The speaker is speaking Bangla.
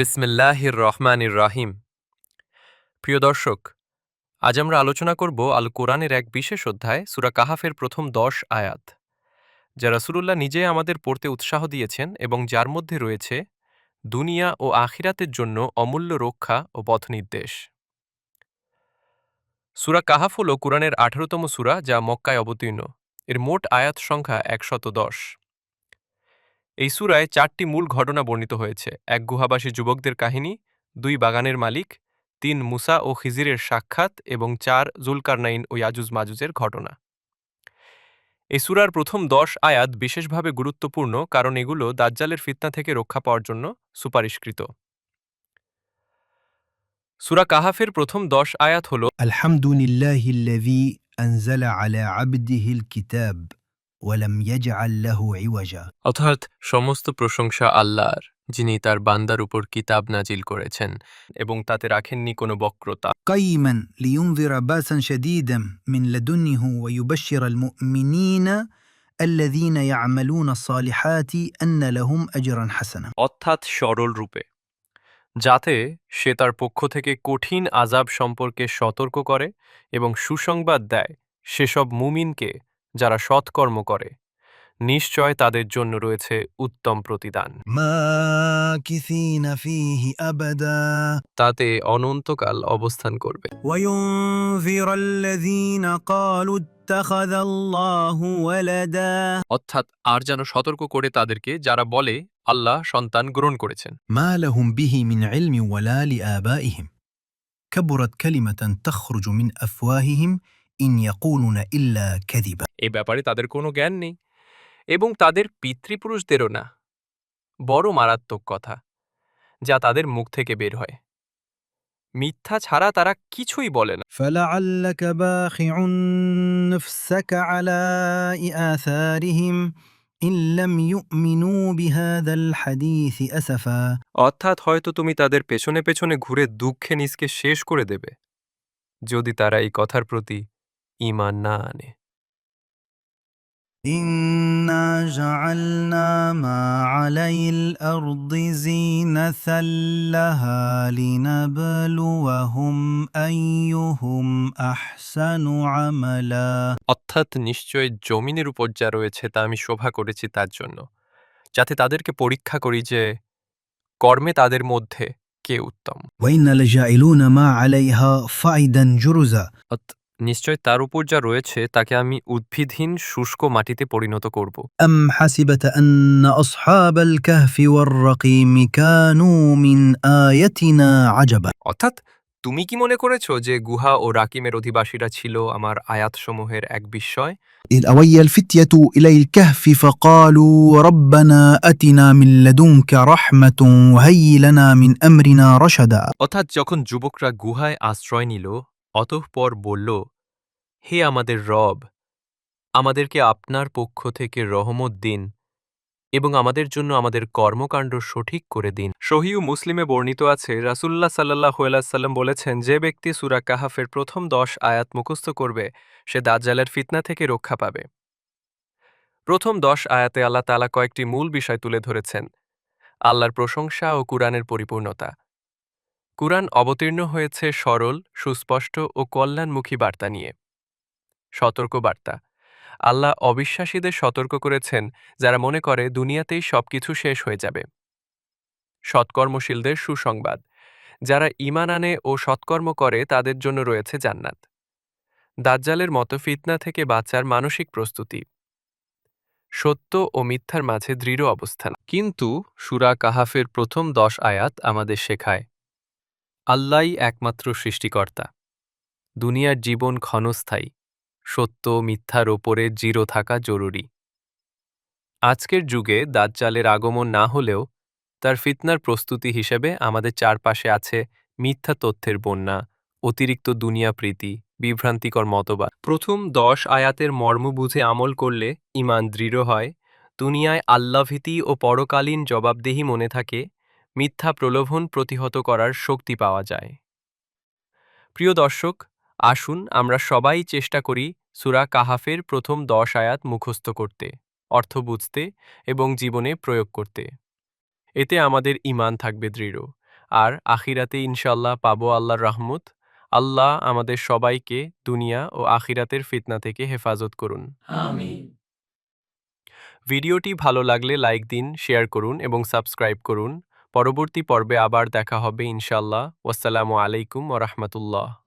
বিসমিল্লাহির রহমানির রাহিম। প্রিয় দর্শক, আজ আমরা আলোচনা করব আল কোরআনের এক বিশেষ অধ্যায়, সুরা কাহাফের প্রথম দশ আয়াত, যা রাসূলুল্লাহ নিজে আমাদের পড়তে উৎসাহ দিয়েছেন এবং যার মধ্যে রয়েছে, দুনিয়া ও আখিরাতের জন্য অমূল্য রক্ষা ও পথনির্দেশ। সুরা কাহাফ হল কোরআনের আঠারোতম সুরা যা মক্কায় অবতীর্ণ। এর মোট আয়াত সংখ্যা একশত দশ। এই সুরায় চারটি মূল ঘটনা বর্ণিত হয়েছে। এক গুহাবাসী যুবকদের কাহিনী, দুই বাগানের মালিক, তিন মুসা ও খিজিরের সাক্ষাৎ এবং চার জুলকারনাইন ও ইয়াজুজ মাজুজের ঘটনা। এই সুরার প্রথম দশ আয়াত বিশেষভাবে গুরুত্বপূর্ণ কারণ এগুলো দাজ্জালের ফিতনা থেকে রক্ষা পাওয়ার জন্য সুপারিশকৃত। সুরা কাহাফের প্রথম দশ আয়াত হল আলহামদুলিল্লাহ আলা আবদিহিল কিতাব। عبده الكتاب ولم يجعل له عوجا অর্থাৎ সমস্ত প্রশংসা আল্লাহর যিনি তার বান্দার উপর কিতাব নাজিল করেছেন এবং তাতে রাখেননি কোনো বক্রতা قيما لينذر باسا شديدا من لدنه ويبشر المؤمنين الذين يعملون الصالحات أن لهم أجرا حسنا অর্থাৎ সরল রূপে যাতে সে তার পক্ষ থেকে কঠিন আজাব সম্পর্কে সতর্ক করে এবং সুসংবাদ দেয় সেসব মুমিনকে যারা সৎকর্ম করে নিশ্চয় তাদের জন্য রয়েছে উত্তম প্রতিদান ماكثين فيه أبدا তাতে অনন্তকাল অবস্থান করবে وينذر الذين قالوا اتخذ الله ولدا অর্থাৎ আর যেন সতর্ক করে তাদেরকে যারা বলে আল্লাহ সন্তান গ্রহণ করেছেন ما لهم به من علم ولا لآبائهم كبرت كلمة تخرج من أفواههم إن يقولون إلا كذبا এ ব্যাপারে তাদের কোনো জ্ঞান নেই এবং তাদের পিতৃপুরুষদেরও না বড় মারাত্মক কথা যা তাদের মুখ থেকে বের হয় মিথ্যা ছাড়া তারা কিছুই বলে না فلعلك باخع نفسك على آثارهم إن لم يؤمنوا بهذا الحديث أسفا অর্থাৎ হয়তো তুমি তাদের পেছনে পেছনে ঘুরে দুঃখে নিজকে শেষ করে দেবে যদি তারা এই কথার প্রতি ঈমান না আনে إنا جعلنا ما علي الأرض زينة لها لنبلوهم أيهم أحسن عملا অর্থাৎ নিশ্চয় জমিনের উপর যা রয়েছে তা আমি শোভা করেছি তার জন্য যাতে তাদেরকে পরীক্ষা করি যে কর্মে তাদের মধ্যে কে উত্তম وإنا لجاعلون ما عليها صعيدا جرزا অত- নিশ্চয় তার উপর যা রয়েছে তাকে আমি উদ্ভিদহীন শুষ্ক মাটিতে পরিণত করব أم حسبت أن أصحاب الكهف والرقيم كانوا من آيتنا عجبا অর্থাৎ তুমি কি মনে করেছো যে গুহা ও রাকিমের অধিবাসীরা ছিল আমার আয়াতসমূহের এক বিস্ময় إذ أوي الفتية إلى الكهف فقالوا ربنا أتنا من لدنك رحمة وهيئ لنا من أمرنا رشدا অর্থাৎ যখন যুবকরা গুহায় আশ্রয় নিল অতঃপর বলল, হে আমাদের রব, আমাদেরকে আপনার পক্ষ থেকে রহমত দিন এবং আমাদের জন্য আমাদের কর্মকাণ্ড সঠিক করে দিন। সহিউ মুসলিমে বর্ণিত আছে রাসুল্লাহ সাল্লাহ সাল্লাম বলেছেন, যে ব্যক্তি সুরা কাহাফের প্রথম দশ আয়াত মুখস্থ করবে, সে দাজ্জালের ফিতনা থেকে রক্ষা পাবে। প্রথম দশ আয়াতে আল্লাহ তালা কয়েকটি মূল বিষয় তুলে ধরেছেন, আল্লাহর প্রশংসা ও কুরআনের পরিপূর্ণতা। কুরআন অবতীর্ণ হয়েছে সরল, সুস্পষ্ট ও কল্যাণমুখী বার্তা নিয়ে। সতর্ক বার্তা আল্লাহ অবিশ্বাসীদের সতর্ক করেছেন, যারা মনে করে দুনিয়াতেই সবকিছু শেষ হয়ে যাবে। সৎকর্মশীলদের সুসংবাদ। যারা ঈমান আনে ও সৎকর্ম করে, তাদের জন্য রয়েছে জান্নাত। দাজ্জালের মতো ফিতনা থেকে বাঁচার মানসিক প্রস্তুতি। সত্য ও মিথ্যার মাঝে দৃঢ় অবস্থান। কিন্তু সুরা কাহাফের প্রথম দশ আয়াত আমাদের শেখায় আল্লাহই একমাত্র সৃষ্টিকর্তা। দুনিয়ার জীবন ক্ষণস্থায়ী, সত্য মিথ্যার ওপরে জিরো থাকা জরুরি। আজকের যুগে দাজ্জালের আগমন না হলেও তার ফিতনার প্রস্তুতি হিসেবে আমাদের চারপাশে আছে মিথ্যা তথ্যের বন্যা, অতিরিক্ত দুনিয়া প্রীতি, বিভ্রান্তিকর মতবাদ। প্রথম দশ আয়াতের মর্ম বুঝে আমল করলে ইমান দৃঢ় হয়, দুনিয়ায় আল্লাভীতি ও পরকালীন জবাবদেহি মনে থাকে মিথ্যা প্রলোভন প্রতিহত করার শক্তি পাওয়া যায়। প্রিয় দর্শক আসুন আমরা সবাই চেষ্টা করি সুরা কাহাফের প্রথম দশ আয়াত মুখস্থ করতে অর্থ বুঝতে এবং জীবনে প্রয়োগ করতে। এতে আমাদের ইমান থাকবে দৃঢ়। আর আখিরাতে ইনশাল্লাহ পাবো আল্লাহর রহমত। আল্লাহ আমাদের সবাইকে দুনিয়া ও আখিরাতের ফিতনা থেকে হেফাজত করুন। ভিডিওটি ভালো লাগলে লাইক দিন শেয়ার করুন এবং সাবস্ক্রাইব করুন। পরবর্তী পর্বে আবার দেখা হবে ইনশাল্লাহ ওসালামু আলাইকুম ও রহমতুল্লাহ।